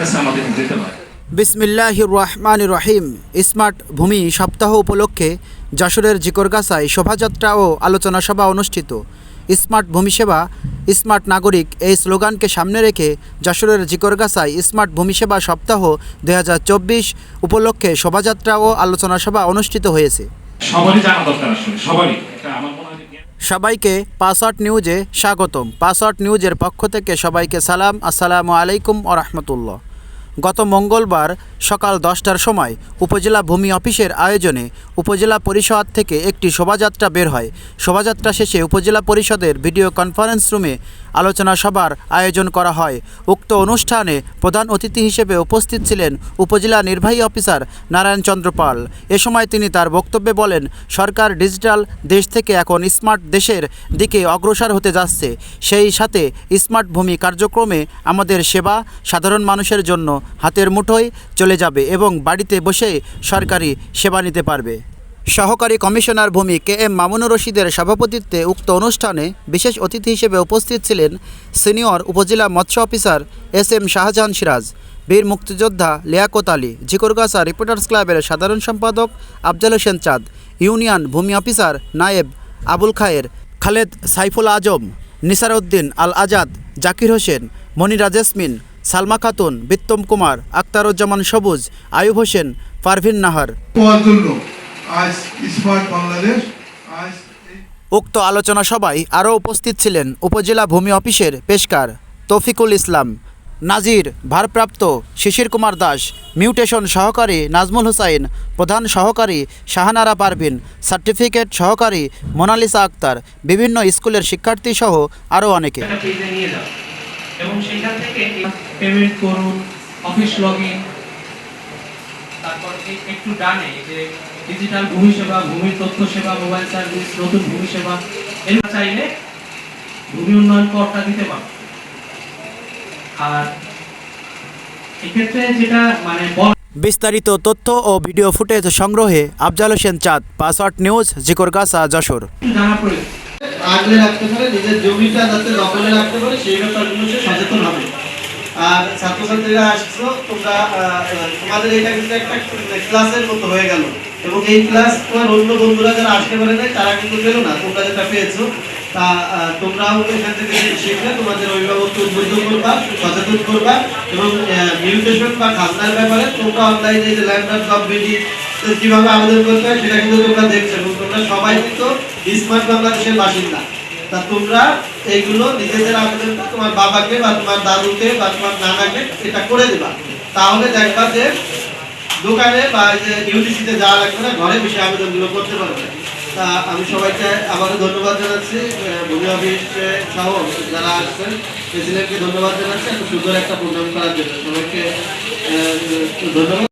কাছে আমাদের যেতে হয়। বিসমিল্লাহির রহমান রহিম স্মার্ট ভূমি সপ্তাহ উপলক্ষে যশোরের জিকরগাছায় শোভাযাত্রা ও আলোচনা সভা অনুষ্ঠিত। স্মার্ট ভূমি সেবা স্মার্ট নাগরিক এই স্লোগানকে সামনে রেখে যশোরের জিকরগাছায় স্মার্ট ভূমি সেবা সপ্তাহ দু হাজার চব্বিশ উপলক্ষে শোভাযাত্রা ও আলোচনা সভা অনুষ্ঠিত হয়েছে। সবারই জানা দরকার আসলে সবারই। আমার মনে হয় সবাইকে পাসওয়ার্ড নিউজে স্বাগতম। পাসওয়ার্ড নিউজের পক্ষ থেকে সবাইকে সালাম। আসসালামু আলাইকুম ও রহমতুল্লাহ। গত মঙ্গলবার সকাল দশটার সময় উপজেলা ভূমি অফিসের আয়োজনে উপজেলা পরিষদ থেকে একটি শোভাযাত্রা বের হয়। শোভাযাত্রা শেষে উপজেলা পরিষদের ভিডিও কনফারেন্স রুমে আলোচনা সভার আয়োজন করা হয়। উক্ত অনুষ্ঠানে প্রধান অতিথি হিসেবে উপস্থিত ছিলেন উপজেলা নির্বাহী অফিসার নারায়ণ চন্দ্র পাল। এ সময় তিনি তার বক্তব্যে বলেন, সরকার ডিজিটাল দেশ থেকে এখন স্মার্ট দেশের দিকে অগ্রসর হতে যাচ্ছে। সেই সাথে স্মার্ট ভূমি কার্যক্রমে আমাদের সেবা সাধারণ মানুষের জন্য হাতের মুঠোয় চলে যাবে এবং বাড়িতে বসে সরকারি সেবা নিতে পারবে। সহকারী কমিশনার ভূমি কে এম মামুনুর রশিদের সভাপতিত্বে উক্ত অনুষ্ঠানে বিশেষ অতিথি হিসেবে উপস্থিত ছিলেন সিনিয়র উপজেলা মৎস্য officer S M Shahjahan Siraj, বীর মুক্তিযোদ্ধা লিয়াকত আলী জিকরগাছা রিপোর্টার্স ক্লাবের সাধারণ সম্পাদক আফজাল হোসেন চাঁদ, ইউনিয়ন ভূমি অফিসার নায়েব আবুল খায়ের, খালেদ সাইফুল আজম নিসারউদ্দিন আল আজাদ, জাকির হোসেন, মনিরা জেসমিন সালমা খাতুন, বিত্তম কুমার আক্তারুজ্জামান সবুজ, আয়ুব হোসেন, পারভিন নাহার। উক্ত আলোচনা সভায় আরও উপস্থিত ছিলেন উপজেলা ভূমি অফিসের পেশকার তৌফিকুল ইসলাম, নাজির, ভারপ্রাপ্ত শিশির কুমার দাস, মিউটেশন সহকারী নাজমুল হুসাইন, প্রধান সহকারী শাহানারা পারভিন, সার্টিফিকেট সহকারী মোনালিসা আক্তার, বিভিন্ন স্কুলের শিক্ষার্থী সহ আরও অনেকে। এবং সেখান থেকে পেমেন্ট করুন অফিস লগ ইন তারপর একটু ডানে এই যে ডিজিটাল ভূমি সেবা ভূমি তথ্য সেবা মোবাইল সার্ভিস নতুন ভূমি সেবা এগুলো চাইলে ভূমি উন্নয়ন করটা দিতে পারো আর এক্ষেত্রে যেটা মানে বিস্তারিত তথ্য ও ভিডিও ফুটেজ সংগ্রহে আফজাল হোসেন চাঁদ পাসওয়ার্ড নিউজ জিকরগাছা যশোর। জানা প্রয়োজন। আগলে রাখতে পারে, নিজের জমিটা যাতে দখলে রাখতে পারে, সেই ব্যাপারগুলো সে সচেতন হবে। আর ছাত্রছাত্রীরা আসছো তোমরা তোমাদের এটা কিন্তু একটা ক্লাসের মতো হয়ে গেল। এবং এই ক্লাস তোমার অন্য বন্ধুরা যারা আসতে পারে নাই, তারা কিন্তু পেল না। তোমরা যেটা পেয়েছ, তা তোমরাও এখান থেকে শিখলে, তোমাদের অভিভাবককে উদ্বুদ্ধ করবা, সচেতন করবা এবং মিউটেশন বা খাজনার ব্যাপারে তোমরা অনলাইনে যে ল্যান্ডার জব বিডি কীভাবে আবেদন করতে হয় সেটা কিন্তু তোমরা দেখছ তোমরা সবাই কিন্তু স্মার্ট বাংলাদেশের বাসিন্দা। তা তোমরা এইগুলো নিজেদের আবেদনটা তোমার বাবাকে বা তোমার দাদুকে বা তোমার নানাকে এটা করে দেবা। তাহলে দেখবা যে দোকানে বা যে ইউনিসিতে যাওয়া লাগবে না, ঘরে বসে আবেদনগুলো করতে পারবে। তা আমি সবাইকে আবারও ধন্যবাদ জানাচ্ছি ভূমি অফিস সহ যারা আসছেন প্রেসিডেন্টকে ধন্যবাদ জানাচ্ছি। এত সুন্দর একটা প্রোগ্রাম করার জন্য। সবাইকে ধন্যবাদ।